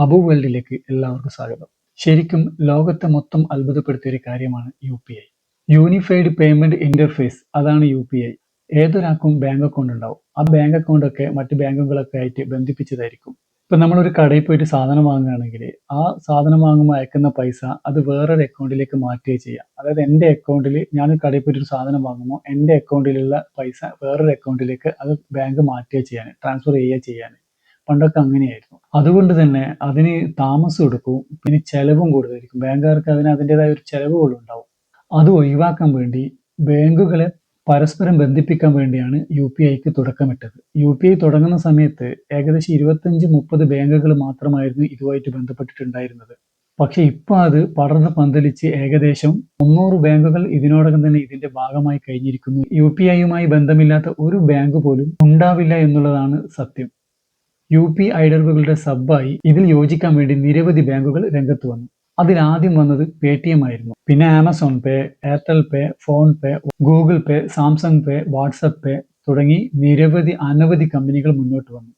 അബു വേൾഡിലേക്ക് എല്ലാവർക്കും സ്വാഗതം. ശരിക്കും ലോകത്തെ മൊത്തം അത്ഭുതപ്പെടുത്തിയ ഒരു കാര്യമാണ് U P I. Unified payment interface അതാണ് യു പി ഐ. ഏതൊരാൾക്കും ബാങ്ക് അക്കൗണ്ട് ഉണ്ടാവും. ആ ബാങ്ക് അക്കൗണ്ട് ഒക്കെ മറ്റ് ബാങ്കുകളൊക്കെ ആയിട്ട് ബന്ധിപ്പിച്ചതായിരിക്കും. ഇപ്പൊ നമ്മളൊരു കടയിൽ പോയിട്ട് സാധനം വാങ്ങുകയാണെങ്കിൽ ആ സാധനം വാങ്ങുമ്പോൾ അയക്കുന്ന പൈസ അത് വേറൊരു അക്കൗണ്ടിലേക്ക് മാറ്റുകയും ചെയ്യാം. അതായത് എന്റെ അക്കൗണ്ടിൽ ഞാൻ കടയിൽ പോയിട്ട് ഒരു സാധനം വാങ്ങുമ്പോൾ എന്റെ അക്കൗണ്ടിലുള്ള പൈസ വേറൊരു അക്കൗണ്ടിലേക്ക് അത് ബാങ്ക് മാറ്റുകയും ചെയ്യാൻ ട്രാൻസ്ഫർ ചെയ്യുക ചെയ്യാൻ. പണ്ടൊക്കെ അങ്ങനെയായിരുന്നു. അതുകൊണ്ട് തന്നെ അതിന് താമസം എടുക്കും പിന്നെ ചെലവും കൂടുതലായിരിക്കും. ബാങ്കുകാർക്ക് അതിന് അതിന്റെതായ ഒരു ചെലവുകളും ഉണ്ടാവും. അത് ഒഴിവാക്കാൻ വേണ്ടി ബാങ്കുകളെ പരസ്പരം ബന്ധിപ്പിക്കാൻ വേണ്ടിയാണ് യു പി ഐക്ക് തുടക്കമിട്ടത്. യു പി ഐ തുടങ്ങുന്ന സമയത്ത് ഏകദേശം ഇരുപത്തഞ്ച് മുപ്പത് ബാങ്കുകൾ മാത്രമായിരുന്നു ഇതുമായിട്ട് ബന്ധപ്പെട്ടിട്ടുണ്ടായിരുന്നത്. പക്ഷേ ഇപ്പൊ അത് പടർന്ന് പന്തലിച്ച് ഏകദേശം മുന്നൂറ് ബാങ്കുകൾ ഇതിനോടകം തന്നെ ഇതിന്റെ ഭാഗമായി കഴിഞ്ഞിരിക്കുന്നു. യു പി ഐയുമായി ബന്ധമില്ലാത്ത ഒരു ബാങ്ക് പോലും ഉണ്ടാവില്ല എന്നുള്ളതാണ് സത്യം. യു പി ഐഡലുകളുടെ സബ്ബായി ഇതിൽ യോജിക്കാൻ വേണ്ടി നിരവധി ബാങ്കുകൾ രംഗത്ത് വന്നു. അതിൽ ആദ്യം വന്നത് പേ ടി എം ആയിരുന്നു. പിന്നെ Amazon pay Airtel pay phone pay Google pay Samsung pay WhatsApp pay തുടങ്ങി നിരവധി അനവധി കമ്പനികൾ മുന്നോട്ട് വന്നു.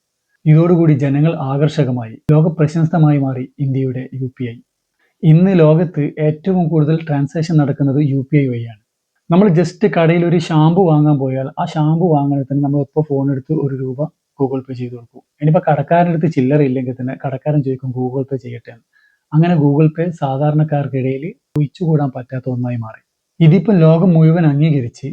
ഇതോടുകൂടി ജനങ്ങൾ ആകർഷകമായി ലോക പ്രശസ്തമായി മാറി ഇന്ത്യയുടെ യു പി ഐ. ഇന്ന് ലോകത്ത് ഏറ്റവും കൂടുതൽ ട്രാൻസാക്ഷൻ നടക്കുന്നത് യു പി ഐ വഴിയാണ്. നമ്മൾ ജസ്റ്റ് കടയിൽ ഒരു ഷാമ്പു വാങ്ങാൻ പോയാൽ ആ ഷാമ്പു വാങ്ങാൻ തന്നെ നമ്മൾ ഇപ്പോൾ ഫോൺ എടുത്ത് ഒരു രൂപ ഗൂഗിൾ പേ ചെയ്തു കൊടുക്കും. ഇനിയിപ്പോൾ കടക്കാരന്റെ അടുത്ത് ചില്ലറ ഇല്ലെങ്കിൽ തന്നെ കടക്കാരൻ ചോദിക്കും ഗൂഗിൾ പേ ചെയ്യട്ടെ അങ്ങനെ ഗൂഗിൾ പേ സാധാരണക്കാർക്കിടയിൽ ഒഴിച്ചുകൂടാൻ പറ്റാത്ത ഒന്നായി മാറി. ഇതിപ്പോൾ ലോകം മുഴുവൻ അംഗീകരിച്ച്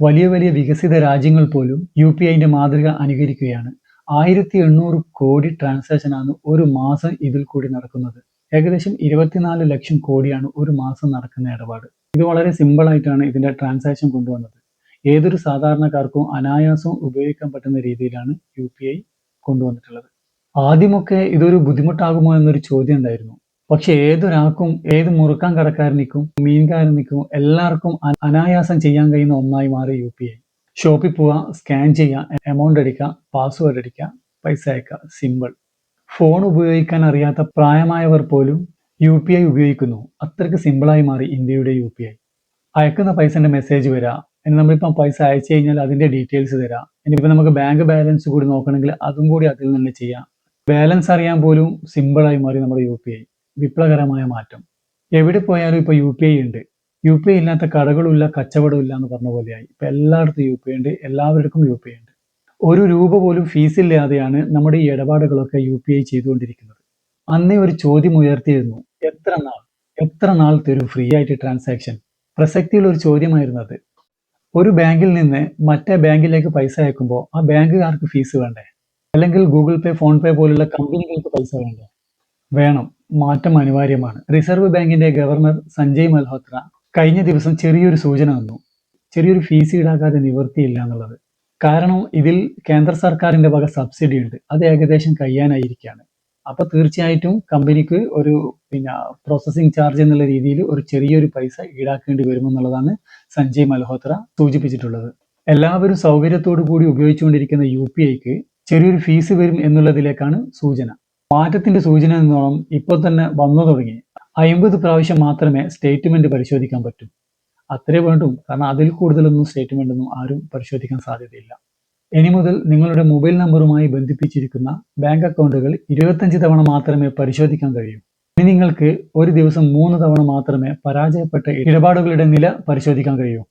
വലിയ വലിയ വികസിത രാജ്യങ്ങൾ പോലും യു പി ഐന്റെ മാതൃക അനുകരിക്കുകയാണ്. ആയിരത്തി എണ്ണൂറ് കോടി ട്രാൻസാക്ഷനാണ് ഒരു മാസം ഇതിൽ കൂടി നടക്കുന്നത്. ഏകദേശം ഇരുപത്തിനാല് ലക്ഷം കോടിയാണ് ഒരു മാസം നടക്കുന്ന ഇടപാട്. ഇത് വളരെ സിമ്പിൾ ആയിട്ടാണ് ഇതിന്റെ ട്രാൻസാക്ഷൻ കൊണ്ടുവന്നത്. ഏതൊരു സാധാരണക്കാർക്കും അനായാസവും ഉപയോഗിക്കാൻ പറ്റുന്ന രീതിയിലാണ് യു പി ഐ കൊണ്ടുവന്നിട്ടുള്ളത്. ആദ്യമൊക്കെ ഇതൊരു ബുദ്ധിമുട്ടാകുമോ എന്നൊരു ചോദ്യം ഉണ്ടായിരുന്നു. പക്ഷെ ഏതൊരാൾക്കും ഏത് മുറുക്കാൻ കടക്കാരനിക്കും മീൻകാരനിക്കും എല്ലാവർക്കും അനായാസം ചെയ്യാൻ കഴിയുന്ന ഒന്നായി മാറി യു പി ഐ. ഷോപ്പിൽ പോവാ സ്കാൻ ചെയ്യുക എമൗണ്ട് അടിക്കുക പാസ്വേഡ് അടിക്കുക പൈസ അയക്കുക സിമ്പിൾ. ഫോൺ ഉപയോഗിക്കാൻ അറിയാത്ത പ്രായമായവർ പോലും യു പി ഐ ഉപയോഗിക്കുന്നു. അത്രയ്ക്ക് സിമ്പിളായി മാറി ഇന്ത്യയുടെ യു പി ഐ. അയക്കുന്ന പൈസന്റെ മെസ്സേജ് വരാം ഇനി നമ്മളിപ്പം പൈസ അയച്ചു കഴിഞ്ഞാൽ അതിന്റെ ഡീറ്റെയിൽസ് തരാം. ഇനിയിപ്പോൾ നമുക്ക് ബാങ്ക് ബാലൻസ് കൂടി നോക്കണമെങ്കിൽ അതും കൂടി അതിൽ നിന്ന് ചെയ്യാം. ബാലൻസ് അറിയാൻ പോലും സിമ്പിളായി മാറി നമ്മുടെ യു പി ഐ വിപ്ലവകരമായ മാറ്റം. എവിടെ പോയാലും ഇപ്പോൾ യു പി ഐ ഉണ്ട്. യു പി ഐ ഇല്ലാത്ത കടകളുമില്ല കച്ചവടമില്ല എന്ന് പറഞ്ഞ പോലെയായി. ഇപ്പം എല്ലായിടത്തും യു പി ഐ ഉണ്ട് എല്ലാവർക്കും യു പി ഐ ഉണ്ട്. ഒരു രൂപ പോലും ഫീസ് ഇല്ലാതെയാണ് നമ്മുടെ ഈ ഇടപാടുകളൊക്കെ യു പി ഐ ചെയ്തുകൊണ്ടിരിക്കുന്നത്. അന്നേ ഒരു ചോദ്യം ഉയർത്തിയിരുന്നു. എത്ര നാൾ? എത്ര നാൾ തരും ഫ്രീ ആയിട്ട് ട്രാൻസാക്ഷൻ പ്രസക്തിയുള്ള ഒരു ചോദ്യമായിരുന്നു അത്. ഒരു ബാങ്കിൽ നിന്ന് മറ്റേ ബാങ്കിലേക്ക് പൈസ അയക്കുമ്പോൾ ആ ബാങ്കുകാർക്ക് ഫീസ് വേണ്ടേ? അല്ലെങ്കിൽ ഗൂഗിൾ പേ ഫോൺ പേ പോലുള്ള കമ്പനികൾക്ക് പൈസ വേണ്ടേ? വേണം. മാറ്റം അനിവാര്യമാണ്. റിസർവ് ബാങ്കിന്റെ ഗവർണർ സഞ്ജയ് മൽഹോത്ര കഴിഞ്ഞ ദിവസം ചെറിയൊരു സൂചന തന്നു ചെറിയൊരു ഫീസ് ഈടാക്കാതെ നിവൃത്തിയില്ല എന്നുള്ളത്. കാരണം ഇതിൽ കേന്ദ്ര സർക്കാരിന്റെ വക സബ്സിഡി ഉണ്ട്. അത് ഏകദേശം കഴിയാനായിരിക്കുകയാണ്. അപ്പൊ തീർച്ചയായിട്ടും കമ്പനിക്ക് ഒരു പിന്നെ പ്രോസസ്സിംഗ് ചാർജ് എന്നുള്ള രീതിയിൽ ഒരു ചെറിയൊരു പൈസ ഈടാക്കേണ്ടി വരുമെന്നുള്ളതാണ് സഞ്ജയ് മൽഹോത്ര സൂചിപ്പിച്ചിട്ടുള്ളത്. എല്ലാവരും സൗകര്യത്തോടു കൂടി ഉപയോഗിച്ചുകൊണ്ടിരിക്കുന്ന യു പി ഐക്ക് ചെറിയൊരു ഫീസ് വരും എന്നുള്ളതിലേക്കാണ് സൂചന. മാറ്റത്തിന്റെ സൂചന എന്നോണം ഇപ്പോൾ തന്നെ വന്നു തുടങ്ങി. അമ്പത് പ്രാവശ്യം മാത്രമേ സ്റ്റേറ്റ്മെന്റ് പരിശോധിക്കാൻ പറ്റൂ. അത്രേ വേണ്ടും. കാരണം അതിൽ കൂടുതലൊന്നും സ്റ്റേറ്റ്മെന്റ് ഒന്നും ആരും പരിശോധിക്കാൻ സാധ്യതയില്ല. ഇനി മുതൽ നിങ്ങളുടെ മൊബൈൽ നമ്പറുമായി ബന്ധിപ്പിച്ചിരിക്കുന്ന ബാങ്ക് അക്കൗണ്ടുകൾ ഇരുപത്തഞ്ച് തവണ മാത്രമേ പരിശോധിക്കാൻ കഴിയൂ. ഇനി നിങ്ങൾക്ക് ഒരു ദിവസം മൂന്ന് തവണ മാത്രമേ പരാജയപ്പെട്ട ഇടപാടുകളുടെ നില പരിശോധിക്കാൻ കഴിയൂ.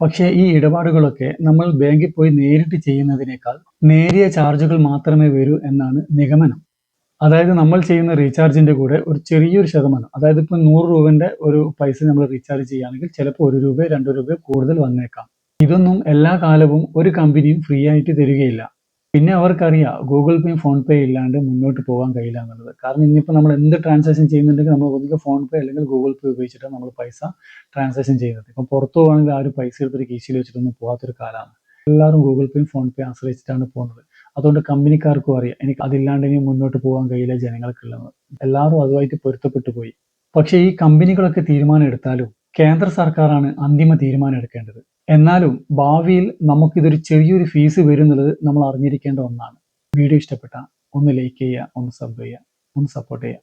പക്ഷേ ഈ ഇടപാടുകളൊക്കെ നമ്മൾ ബാങ്കിൽ പോയി നേരിട്ട് ചെയ്യുന്നതിനേക്കാൾ നേരിയ ചാർജുകൾ മാത്രമേ വരൂ എന്നാണ് നിഗമനം. അതായത് നമ്മൾ ചെയ്യുന്ന റീചാർജിന്റെ കൂടെ ഒരു ചെറിയൊരു ശതമാനം അതായത് ഇപ്പൊ നൂറ് രൂപന്റെ ഒരു പൈസ നമ്മൾ റീചാർജ് ചെയ്യുകയാണെങ്കിൽ ചിലപ്പോൾ ഒരു രൂപ രണ്ട് രൂപ കൂടുതൽ വന്നേക്കാം. ഇതൊന്നും എല്ലാ കാലവും ഒരു കമ്പനിയും ഫ്രീ ആയിട്ട് തരികയില്ല. പിന്നെ അവർക്കറിയാം ഗൂഗിൾ പേ ഫോൺ പേ ഇല്ലാണ്ട് മുന്നോട്ട് പോകാൻ കഴിയില്ല എന്നുള്ളത്. കാരണം ഇന്നിപ്പോൾ നമ്മൾ എന്ത് ട്രാൻസാക്ഷൻ ചെയ്യുന്നുണ്ടെങ്കിൽ നമ്മൾ ഒന്നുകിൽ ഫോൺ പേ അല്ലെങ്കിൽ ഗൂഗിൾ പേ ഉപയോഗിച്ചിട്ടാണ് നമ്മൾ പൈസ ട്രാൻസാക്ഷൻ ചെയ്യുന്നത്. ഇപ്പം പുറത്തു പോകുകയാണെങ്കിൽ ആ ഒരു പൈസ എടുത്തൊരു കീശയിൽ വെച്ചിട്ടൊന്നും പോകാത്തൊരു കാലമാണ്. എല്ലാവരും ഗൂഗിൾ പേയും ഫോൺ പേ ആശ്രയിച്ചിട്ടാണ് പോകുന്നത്. അതുകൊണ്ട് കമ്പനിക്കാർക്കും അറിയാം എനിക്ക് അതില്ലാണ്ട് ഇനി മുന്നോട്ട് പോകാൻ കഴിയില്ല ജനങ്ങൾക്കുള്ളത്. എല്ലാവരും അതുമായിട്ട് പൊരുത്തപ്പെട്ടു പോയി. പക്ഷേ ഈ കമ്പനികളൊക്കെ തീരുമാനം എടുത്താലും കേന്ദ്ര സർക്കാരാണ് അന്തിമ തീരുമാനം എടുക്കേണ്ടത്. എന്നാലും ഭാവിയിൽ നമുക്കിതൊരു ചെറിയൊരു ഫീസ് വരുന്നുള്ളത് നമ്മൾ അറിഞ്ഞിരിക്കേണ്ട ഒന്നാണ്. വീഡിയോ ഇഷ്ടപ്പെട്ട ഒന്ന് ലൈക്ക് ചെയ്യുക ഒന്ന് സബ് ചെയ്യുക ഒന്ന് സപ്പോർട്ട് ചെയ്യുക.